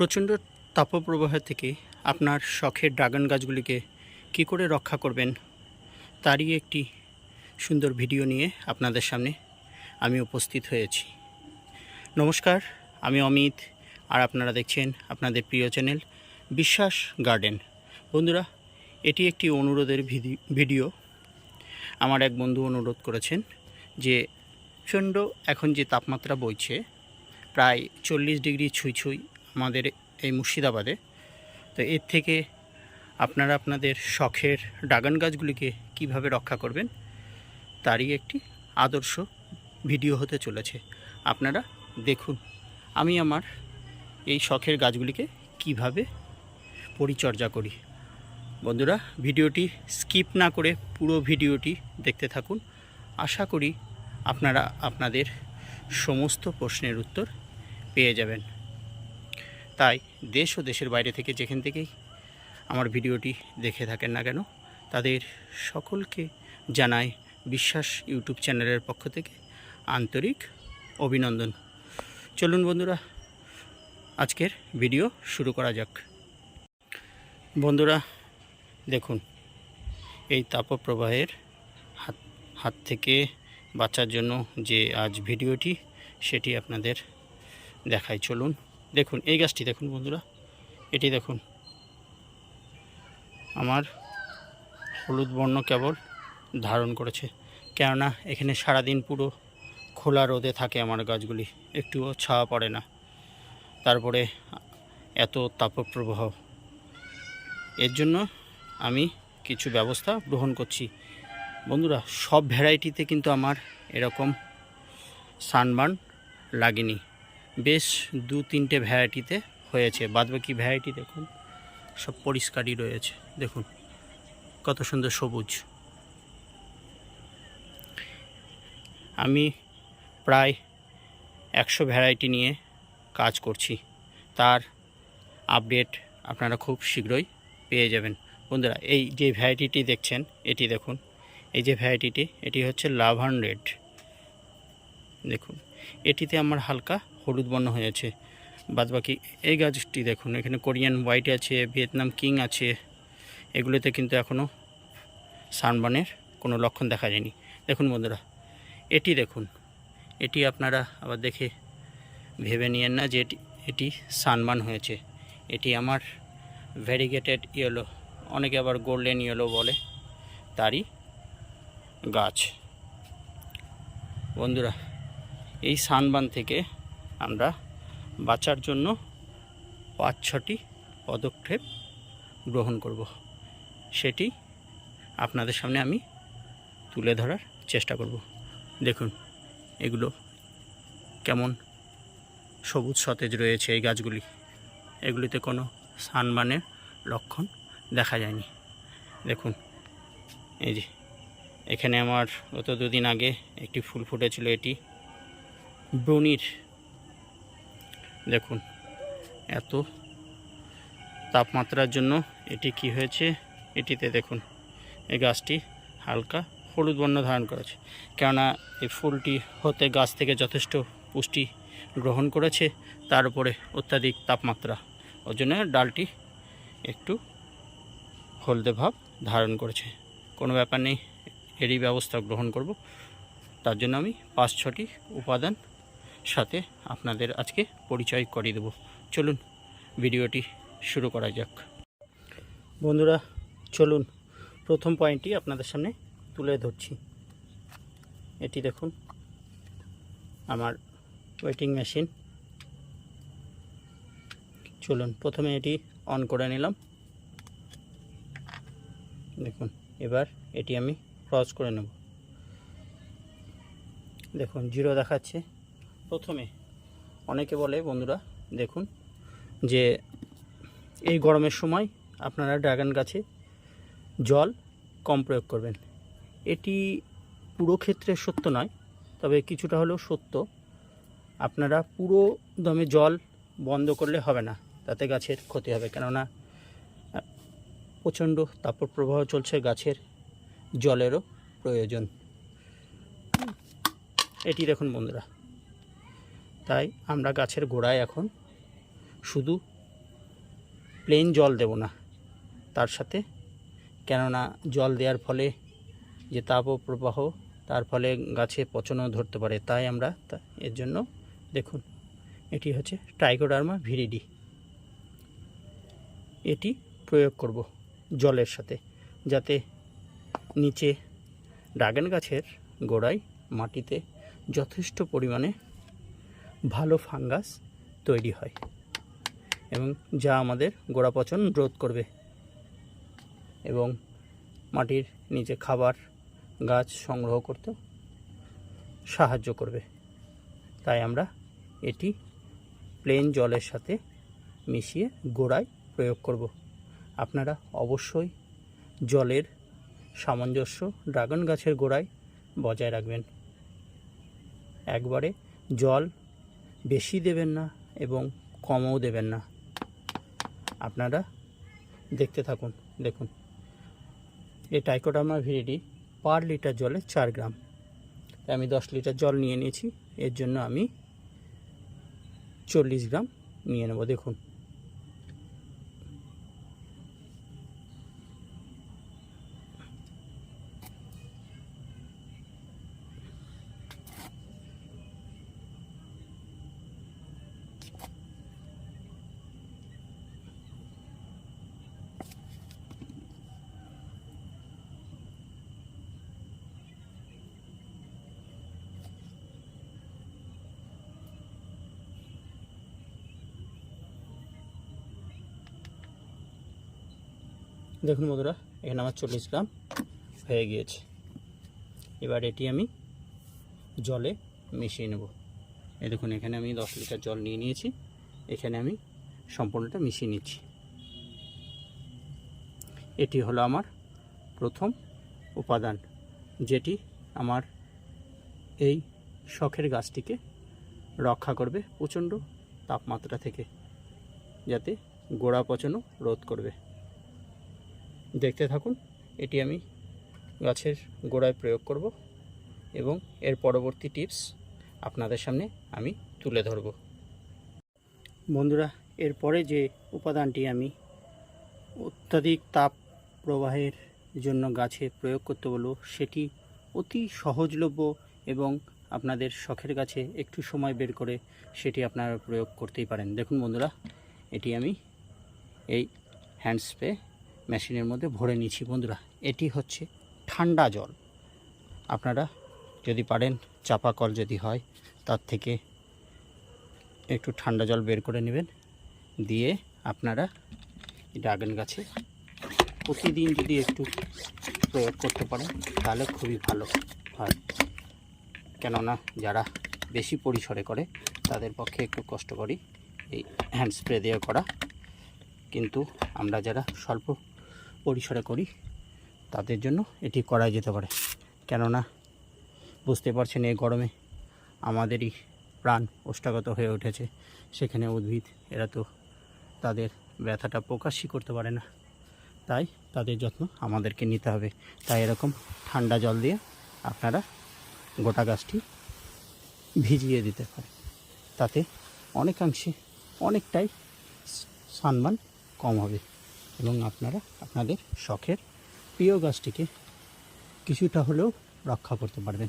প্রচণ্ড তাপপ্রবাহ থেকে আপনার শখের ড্রাগন গাছগুলিকে কি করে রক্ষা করবেন, তারই একটি সুন্দর ভিডিও নিয়ে আপনাদের সামনে আমি উপস্থিত হয়েছি। নমস্কার, আমি অমিত, আর আপনারা দেখছেন আপনাদের প্রিয় চ্যানেল বিশ্বাস গার্ডেন। বন্ধুরা, এটি একটি অনুরোধের ভিডি- ভিডিও। আমার এক বন্ধু অনুরোধ করেছেন যে, প্রচণ্ড এখন যে তাপমাত্রা বইছে, প্রায় চল্লিশ ডিগ্রি ছুঁই ছুঁই আমাদের এই মুর্শিদাবাদে। তো এর থেকে আপনারা আপনাদের শখের ড্রাগন গাছগুলিকে কীভাবে রক্ষা করবেন, তারই একটি আদর্শ ভিডিও হতে চলেছে। আপনারা দেখুন, আমি আমার এই শখের গাছগুলিকে কীভাবে পরিচর্যা করি। বন্ধুরা, ভিডিওটি স্কিপ না করে পুরো ভিডিওটি দেখতে থাকুন। আশা করি আপনারা আপনাদের সমস্ত প্রশ্নের উত্তর পেয়ে যাবেন। তাই দেশ ও দেশের বাইরে থেকে যেখান থেকেই আমার ভিডিওটি দেখে থাকেন না কেন, তাদের সকলকে জানাই বিশ্বাস ইউটিউব চ্যানেলের পক্ষ থেকে আন্তরিক অভিনন্দন। চলুন বন্ধুরা, আজকের ভিডিও শুরু করা যাক। বন্ধুরা, দেখুন, এই তাপপ্রবাহের হাত হাত থেকে বাঁচার জন্য যে আজ ভিডিওটি, সেটি আপনাদের দেখাই। চলুন দেখুন, এই গাছটি দেখুন বন্ধুরা, এটি দেখুন। আমার হলুদ বর্ণ কেবল ধারণ করেছে, কেননা এখানে সারাদিন পুরো খোলা রোদে থাকে আমার গাছগুলি, একটুও ছাওয়া পড়ে না। তারপরে এত তাপপ্রবাহ। এর জন্য আমি কিছু ব্যবস্থা গ্রহণ করছি। বন্ধুরা, সব ভ্যারাইটিতে কিন্তু আমার এরকম সানবার্ন লাগেনি। বেশ দু তিনটে ভ্যারাইটিতে হয়েছে। বাদবাকি ভ্যারাইটি দেখুন, সব পরিষ্কারই রয়েছে। দেখুন, কত সুন্দর সবুজ। আমি প্রায় একশো ভ্যারাইটি নিয়ে কাজ করছি। তার আপডেট আপনারা খুব শীঘ্রই পেয়ে যাবেন। বন্ধুরা, এই যে ভ্যারাইটিটি দেখছেন, এটি দেখুন। এই যে ভ্যারাইটিটি, এটি হচ্ছে লাভান রেড। দেখুন, এটিতে আমার হালকা হলুদ বর্ণ হয়েছে বাদবাকি এই গাছটি দেখুন, এখানে কোরিয়ান হোয়াইট আছে, ভিয়েতনাম কিং আছে। এগুলোতে কিন্তু এখনও সানবানের কোনো লক্ষণ দেখা যায়নি। দেখুন বন্ধুরা, এটি দেখুন, এটি আপনারা আবার দেখে ভেবে নিয়েন না যে এটি এটি সানবান হয়েছে। এটি আমার ভ্যারিগেটেড ইয়েলো অনেকে আবার গোল্ডেন ইয়েলো বলে তারই গাছ। বন্ধুরা, এই সানবান থেকে আমরা বাঁচার জন্য পাঁচ, ছটি পদক্ষেপ গ্রহণ করব। সেটি আপনাদের সামনে আমি তুলে ধরার চেষ্টা করব। দেখুন, এগুলো কেমন সবুজ সতেজ রয়েছে এই গাছগুলি। এগুলিতে কোনো সানবানের লক্ষণ দেখা যায়নি। দেখুন, এই যে, এখানে আমার গত দুদিন আগে একটি ফুল ফুটেছিল, এটি ব্রুনির দেখুন, এত তাপমাত্রার জন্য এটি কি হয়েছে? এটিতে দেখুন, এই গাছটি হালকা হলুদ বর্ণ ধারণ করেছে। কেননা এই ফুলটি হতে গাছ থেকে যথেষ্ট পুষ্টি গ্রহণ করেছে, তার উপরে অত্যাধিক তাপমাত্রা। ওর জন্য ডালটি একটু হলদে ভাব ধারণ করেছে। কোনো ব্যাপার নেই, এরই ব্যবস্থা গ্রহণ করব। তার জন্য আমি পাঁচ ছটি উপাদান সাথে আপনাদের আজকে পরিচয় করিয়ে দেব। চলুন, ভিডিওটি শুরু করা যাক। বন্ধুরা, চলুন, প্রথম পয়েন্টটি আপনাদের সামনে তুলে ধরছি। এটি দেখুন, আমার ওয়েটিং মেশিন চলুন, প্রথমে এটি অন করে নিলাম। দেখুন, এবার এটি আমি ক্রস করে নেব। দেখুন জিরো দেখাচ্ছে। প্রথমে অনেকে বলে, বন্ধুরা, দেখুন, যে এই গরমের সময় আপনারা ড্রাগন গাছে জল কম প্রয়োগ করবেন। এটি পুরো ক্ষেত্রে সত্য নয়, তবে কিছুটা হলেও সত্য। আপনারা পুরো দমে জল বন্ধ করলে হবে না, তাতে গাছের ক্ষতি হবে। কেননা, প্রচণ্ড প্রচণ্ড তাপপ্রবাহ চলছে গাছের জলেরও প্রয়োজন। এটি দেখুন, বন্ধুরা। তাই আমরা গাছের গোড়ায় এখন শুধু প্লেন জল দেব না, তার সাথে কেননা জল দেওয়ার ফলে যে তাপ প্রবাহ তার ফলে গাছে পচনও ধরতে পারে, তাই আমরা এর জন্য দেখুন, এটি হচ্ছে টাইকোডার্মা ভিরিডি এটি প্রয়োগ করব জলের সাথে, যাতে নিচে ড্রাগন গাছের গোড়ায় মাটিতে যথেষ্ট পরিমাণে ভালো ফাঙ্গাস তৈরি হয় এবং যা আমাদের গোড়া পচন রোধ করবে এবং মাটির নিচে খাবার, গাছ সংগ্রহ করতে সাহায্য করবে। তাই আমরা এটি প্লেন জলের সাথে মিশিয়ে গোড়ায় প্রয়োগ করব। আপনারা অবশ্যই জলের সামঞ্জস্য ড্রাগন গাছের গোড়ায় বজায় রাখবেন। একবারে জল বেশি দেবেন না এবং কমও দেবেন না। আপনারা দেখতে থাকুন, দেখুন। এই টাইকোডামা ভিডি পার লিটার জলে চার গ্রাম। তাই আমি দশ লিটার জল নিয়ে নিয়েছি, এর জন্য আমি চল্লিশ গ্রাম নিয়ে নেব, দেখুন। দেখুন বন্ধুরা, এখানে আমার চল্লিশ গ্রাম হয়ে গিয়েছে। এবার এটি আমি জলে মিশিয়ে নেব। এই দেখুন, এখানে আমি দশ লিটার জল নিয়ে নিয়েছি। এখানে আমি সম্পূর্ণটা মিশিয়ে নিচ্ছি। এটি হলো আমার প্রথম উপাদান, যেটি আমার এই শখের গাছটিকে রক্ষা করবে প্রচণ্ড তাপমাত্রা থেকে, যাতে গোড়া পচনও রোধ করবে। দেখতে থাকুন। এটি আমি গাছের গোড়ায় প্রয়োগ করব এবং এর পরবর্তী টিপস আপনাদের সামনে আমি তুলে ধরব। বন্ধুরা এরপরে যে উপাদানটি আমি অত্যাধিক তাপ প্রবাহের জন্য গাছে প্রয়োগ করতে বলব, সেটি অতি সহজলভ্য এবং আপনাদের শখের গাছে একটু সময় বের করে সেটি আপনারা প্রয়োগ করতেই পারেন। দেখুন বন্ধুরা, এটি আমি এই হ্যান্ড স্প্রে মেশিনের মধ্যে ভরে নিচ্ছি। বন্ধুরা, এটি হচ্ছে ঠান্ডা জল। আপনারা যদি পারেন, চাপা কল যদি হয়, তার থেকে একটু ঠান্ডা জল বের করে নেবেন। দিয়ে আপনারা ড্রাগন গাছে প্রতিদিন যদি একটু প্রয়োগ করতে পারেন, তাহলে খুবই ভালো হয়। কেননা, যারা বেশি পরিসরে করে, তাদের পক্ষে একটু কষ্টকরই এই হ্যান্ড স্প্রে দিয়ে করা। কিন্তু আমরা যারা স্বল্প পরিসরে করি, তাদের জন্য এটি করা যেতে পারে। কেননা, বুঝতে পারছেন এই গরমে আমাদেরই প্রাণ ওষ্ঠাগত হয়ে উঠেছে। সেখানে উদ্ভিদ, এরা তো তাদের ব্যথাটা প্রকাশই করতে পারে না। তাই তাদের যত্ন আমাদেরকে নিতে হবে। তাই এরকম ঠান্ডা জল দিয়ে আপনারা গোটা গাছটি ভিজিয়ে দিতে পারে তাতে অনেকাংশে অনেকটাই সানমান কম হবে। এবং আপনারা আপনাদের শখের প্রিয় গাছটিকে কিছুটা হলেও রক্ষা করতে পারবেন।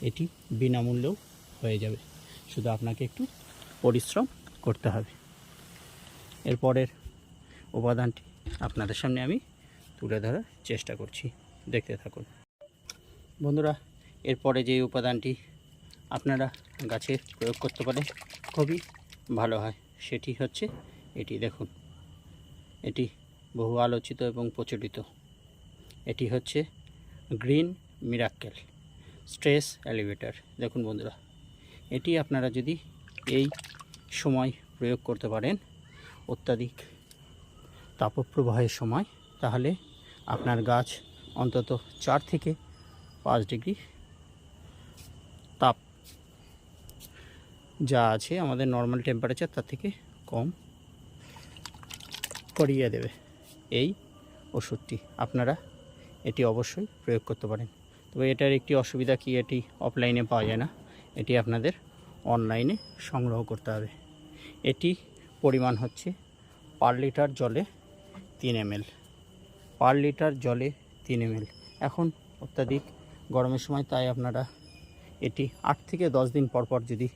এটি বিনামূল্যেও হয়ে যাবে। শুধু আপনাকে একটু পরিশ্রম করতে হবে। এরপরের উপাদানটি আপনাদের সামনে আমি তুলে ধরার চেষ্টা করছি। দেখতে থাকুন। বন্ধুরা এরপরে যে উপাদানটি আপনারা গাছে প্রয়োগ করতে পারেন, খুবই ভালো হয়। সেটি হচ্ছে এটি। দেখুন। এটি বহু আলোচিত এবং প্রচলিত। এটি হচ্ছে গ্রিন মিরাক্কেল স্ট্রেস এলিভেটর। দেখুন বন্ধুরা, এটি আপনারা যদি এই সময় প্রয়োগ করতে পারেন অত্যাধিক তাপপ্রবাহের সময়, তাহলে আপনার গাছ অন্তত চার থেকে পাঁচ ডিগ্রি তাপ যা আছে আমাদের নর্মাল টেম্পারেচার তার থেকে কম করিয়ে দেবে। এই ওষুধটি আপনারা এটি অবশ্যই প্রয়োগ করতে পারেন। তবে এটার একটি অসুবিধা কি, এটি অফলাইনে পাওয়া যায় না। এটি আপনাদের অনলাইনে সংগ্রহ করতে হবে। এটি পরিমাণ হচ্ছে পার লিটার জলে তিন এম পার লিটার জলে তিন এম এখন অত্যাধিক গরমের সময়, তাই আপনারা এটি আট থেকে দশ দিন পর পর যদি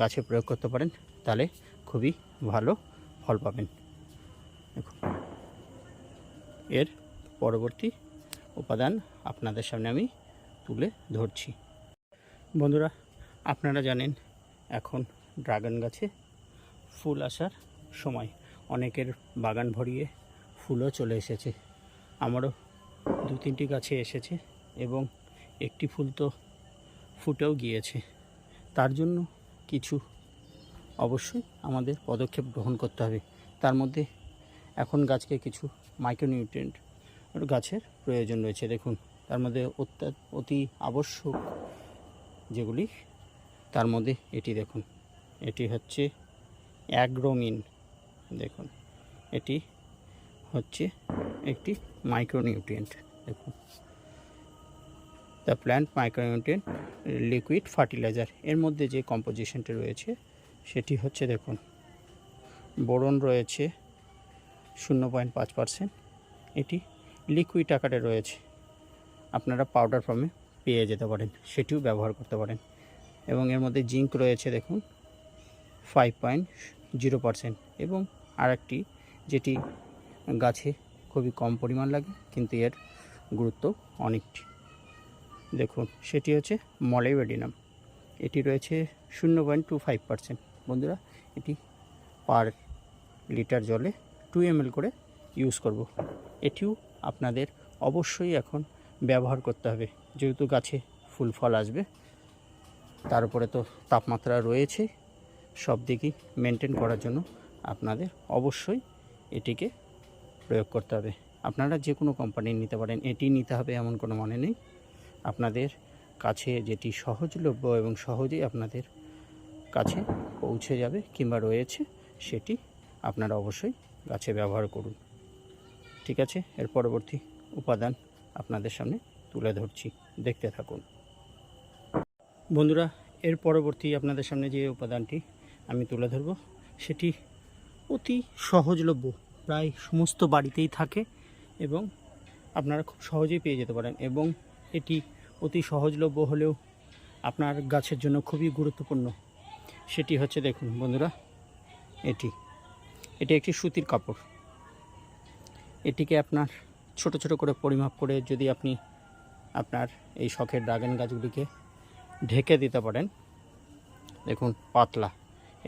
গাছে প্রয়োগ করতে পারেন, তাহলে খুবই ভালো ফল পাবেন। এর পরবর্তী উপাদান আপনাদের সামনে আমি তুলে ধরছি। বন্ধুরা, আপনারা জানেন এখন ড্রাগন গাছে ফুল আসার সময় অনেকের বাগান ভরিয়ে ফুলও চলে এসেছে। আমারও দু তিনটি গাছে এসেছে এবং একটি ফুল তো ফুটেও গিয়েছে। তার জন্য কিছু অবশ্যই আমাদের পদক্ষেপ গ্রহণ করতে হবে। তার মধ্যে এখন গাছকে কিছু মাইক্রোনিউট্রিয়েন্ট গাছের প্রয়োজন রয়েছে। দেখুন, তার মধ্যে অতি আবশ্যক যেগুলি, তার মধ্যে এটি দেখুন, এটি হচ্ছে অ্যাগ্রোমিন। দেখুন, এটি হচ্ছে একটি মাইক্রোনিউট্রিয়েন্ট। দেখুন, the plant micronutrient liquid fertiliser. এর মধ্যে যে কম্পোজিশনটি রয়েছে, সেটি হচ্ছে, দেখুন, বোরন রয়েছে শূন্য পয়েন্ট পাঁচ পার্সেন্ট। এটি লিকুইড আকারে রয়েছে। আপনারা পাউডার ফর্মে পেয়ে যেতে পারেন, সেটিও ব্যবহার করতে পারেন। এবং এর মধ্যে জিঙ্ক রয়েছে, দেখুন ফাইভ পয়েন্ট জিরো পার্সেন্ট। এবং আরেকটি, যেটি গাছে খুবই কম পরিমাণ লাগে, কিন্তু এর গুরুত্ব অনেকটি দেখুন, সেটি হচ্ছে মলেবেডিনাম এটি রয়েছে শূন্য পয়েন্ট টু ফাইভ পার্সেন্ট। বন্ধুরা, এটি পার লিটার জলে টু এম করে ইউজ করব। এটিও আপনাদের অবশ্যই এখন ব্যবহার করতে হবে। যেহেতু গাছে ফুল ফল আসবে, তার উপরে তো তাপমাত্রা রয়েছে, সব দিকই মেনটেন করার জন্য আপনাদের অবশ্যই এটিকে প্রয়োগ করতে হবে। আপনারা যে কোনো কোম্পানির নিতে পারেন, এটি নিতে হবে এমন কোনো মানে নেই। আপনাদের কাছে যেটি সহজলভ্য এবং সহজেই আপনাদের কাছে পৌঁছে যাবে কিংবা রয়েছে, সেটি আপনারা অবশ্যই গাছে ব্যবহার করুন। ঠিক আছে? এর পরবর্তী উপাদান আপনাদের সামনে তুলে ধরছি। দেখতে থাকুন। বন্ধুরা, এর পরবর্তী আপনাদের সামনে যে উপাদানটি আমি তুলে ধরব, সেটি অতি সহজলভ্য, প্রায় সমস্ত বাড়িতেই থাকে এবং আপনারা খুব সহজেই পেয়ে যেতে পারেন এবং এটি অতি সহজলভ্য হলেও আপনার গাছের জন্য খুবই গুরুত্বপূর্ণ। সেটি হচ্ছে, দেখুন বন্ধুরা, এটি। এটি একটি সুতির কাপড়। এটিকে আপনার ছোট ছোট করে পরিমাপ করে যদি আপনি আপনার এই শখের ড্রাগন গাছগুলিকে ঢেকে দিতে পারেন, দেখুন পাতলা।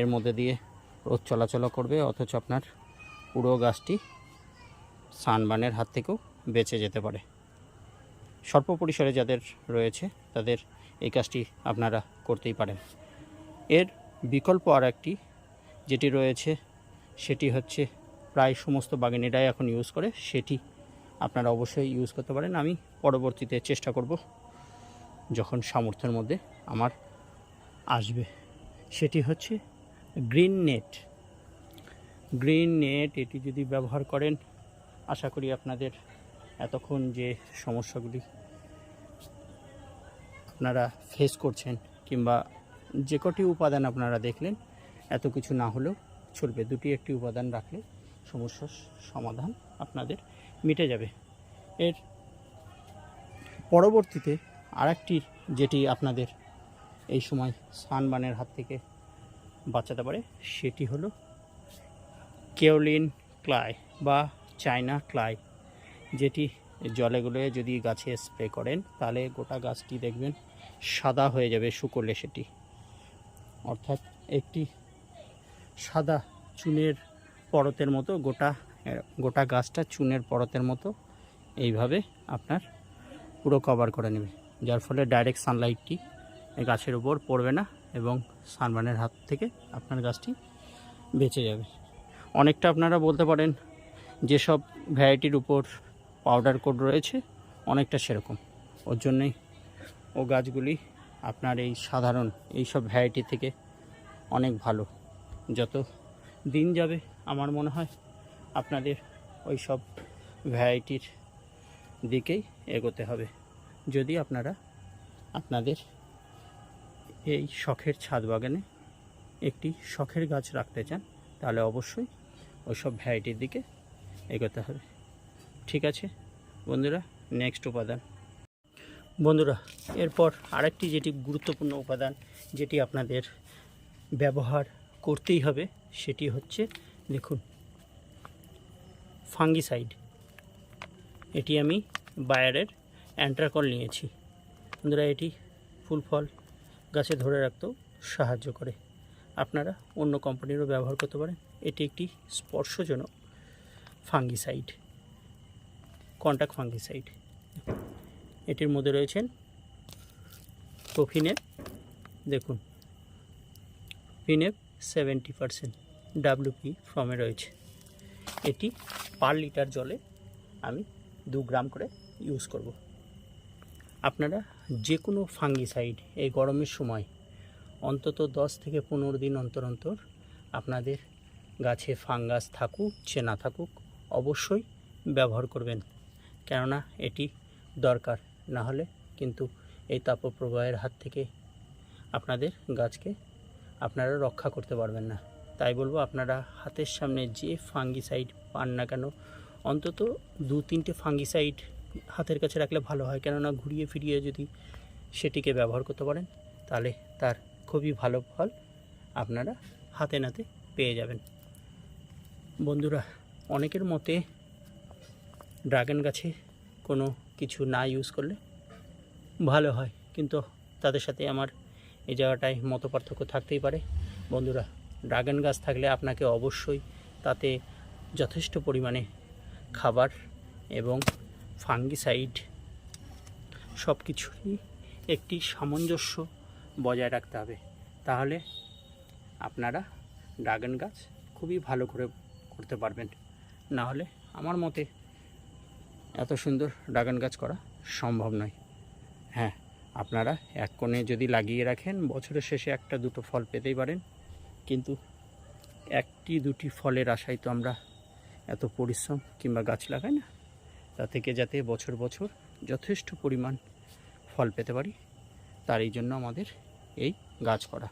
এর মধ্যে দিয়ে রোদ চলাচল করবে, অথচ আপনার পুরো গাছটি সানবানের হাত থেকেও বেঁচে যেতে পারে। স্বল্প পরিসরে যাদের রয়েছে, তাদের এই কাজটি আপনারা করতেই পারেন। এর বিকল্প আর একটি যেটি রয়েছে সেটি হচ্ছে প্রায় সমস্ত বাগানিরাই এখন ইউজ করে, সেটি আপনারা অবশ্যই ইউজ করতে পারেন। আমি পরবর্তীতে চেষ্টা করব যখন সামর্থ্যের মধ্যে আমার আসবে। সেটি হচ্ছে গ্রিন নেট। গ্রিন নেট এটি যদি ব্যবহার করেন, আশা করি আপনাদের এতক্ষণ যে সমস্যাগুলি আপনারা ফেস করছেন কিংবা যে কটি উপাদান আপনারা দেখলেন, এত কিছু না হলেও চলবে। দুটি একটি উপাদান রাখলে সমস্যার সমাধান আপনাদের মিটে যাবে। এর পরবর্তীতে আরেকটি যেটি আপনাদের এই সময় সানবানের হাত থেকে বাঁচাতে পারে, সেটি হলো কেওলিন ক্লাই বা চায়না ক্লাই, যেটি জলে গুলে যদি গাছে স্প্রে করেন, তাহলে গোটা গাছটি দেখবেন সাদা হয়ে যাবে শুকোলে সেটি। অর্থাৎ একটি সাদা চুনের পরতের মতো, গোটা গোটা গাছটা চুনের পরতের মতো এইভাবে আপনার পুরো কভার করে নেবে। যার ফলে ডাইরেক্ট সানলাইটটি গাছের উপর পড়বে না এবং সানবানের হাত থেকে আপনার গাছটি বেঁচে যাবে। অনেকটা আপনারা বলতে পারেন যেসব ভ্যারাইটির উপর পাউডার কোড রয়েছে, অনেকটা সেরকম। ওর জন্যই ও গাছগুলি আপনার এই সাধারণ এই সব ভ্যারাইটি থেকে অনেক ভালো। যত দিন যাবে, আমার মনে হয় আপনাদের ওই সব ভ্যারাইটির দিকেই এগোতে হবে। যদি আপনারা আপনাদের এই শখের ছাদ বাগানে একটি শখের গাছ রাখতে চান, তাহলে অবশ্যই ওই সব ভ্যারাইটির দিকে এগোতে হবে। ঠিক আছে বন্ধুরা নেক্সট উপাদান। বন্ধুরা, এরপর আরেকটি যেটি গুরুত্বপূর্ণ উপাদান, যেটি আপনাদের ব্যবহার করতেই হবে, সেটি হচ্ছে দেখুন ফাঙ্গিসাইড এটি আমি বায়ারের অ্যান্ট্রাকল নিয়েছি। বন্ধুরা, এটি ফুল ফল গাছে ধরে রাখতেও সাহায্য করে। আপনারা অন্য কোম্পানিরও ব্যবহার করতে পারেন। এটি একটি স্পর্শজনক ফাঙ্গিসাইড কন্ট্যাক্ট ফাঙ্গিসাইড এটির মধ্যে রয়েছেন প্রোফিনের দেখুন ফিনেপ সেভেন্টি পারসেন্ট ডাব্লিউপি ফর্মে রয়েছে। এটি পার লিটার জলে আমি দু গ্রাম করে ইউজ করব। আপনারা যে কোনো ফাঙ্গিসাইড এই গরমের সময় অন্তত দশ থেকে পনেরো দিন অন্তর অন্তর আপনাদের গাছে ফাঙ্গাস থাকুক সে না থাকুক, অবশ্যই ব্যবহার করবেন। কেননা এটি দরকার না হলে কিন্তু এই তাপপ্রবাহের হাত থেকে আপনাদের গাছকে আপনারা রক্ষা করতে পারবেন না। তাই বলব, আপনারা হাতের সামনে যে ফাঙ্গিসাইড পান না কেন, অন্তত দু তিনটে ফাঙ্গিসাইড হাতের কাছে রাখলে ভালো হয়। কেননা ঘুরিয়ে ফিরিয়ে যদি সেটিকে ব্যবহার করতে পারেন, তাহলে তার খুবই ভালো ফল আপনারা হাতে নাতে পেয়ে যাবেন। বন্ধুরা, অনেকের মতে ড্রাগন গাছে কোনো কিছু না ইউজ করলে ভালো হয়। কিন্তু তাদের সাথে আমার এই জায়গাটায় মত পার্থক্য থাকতেই পারে। বন্ধুরা, ড্রাগন গাছ থাকলে আপনাকে অবশ্যই তাতে যথেষ্ট পরিমাণে খাবার এবং ফাঙ্গিসাইড সব কিছুরই একটি সামঞ্জস্য বজায় রাখতে হবে। তাহলে আপনারা ড্রাগন গাছ খুবই ভালো করে করতে পারবেন। না হলে আমার মতে এত সুন্দর ড্রাগন গাছ করা সম্ভব নয়। হ্যাঁ আপনারা এক কোণে যদি লাগিয়ে রাখেন, বছরের শেষে একটা দুটো ফল পেতেই পারেন। কিন্তু একটি দুটি ফলের আশায় তো আমরা এত পরিশ্রম কিংবা গাছ লাগাই না। তা থেকে যাতে বছর বছর যথেষ্ট পরিমাণ ফল পেতে পারি তার এই জন্য আমাদের এই গাছ করা।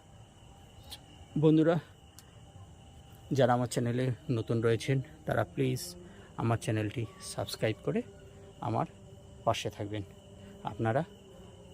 বন্ধুরা, যারা আমার চ্যানেলে নতুন রয়েছেন, তারা প্লিজ আমার চ্যানেলটি সাবস্ক্রাইব করে আমার পাশে থাকবেন। আপনারা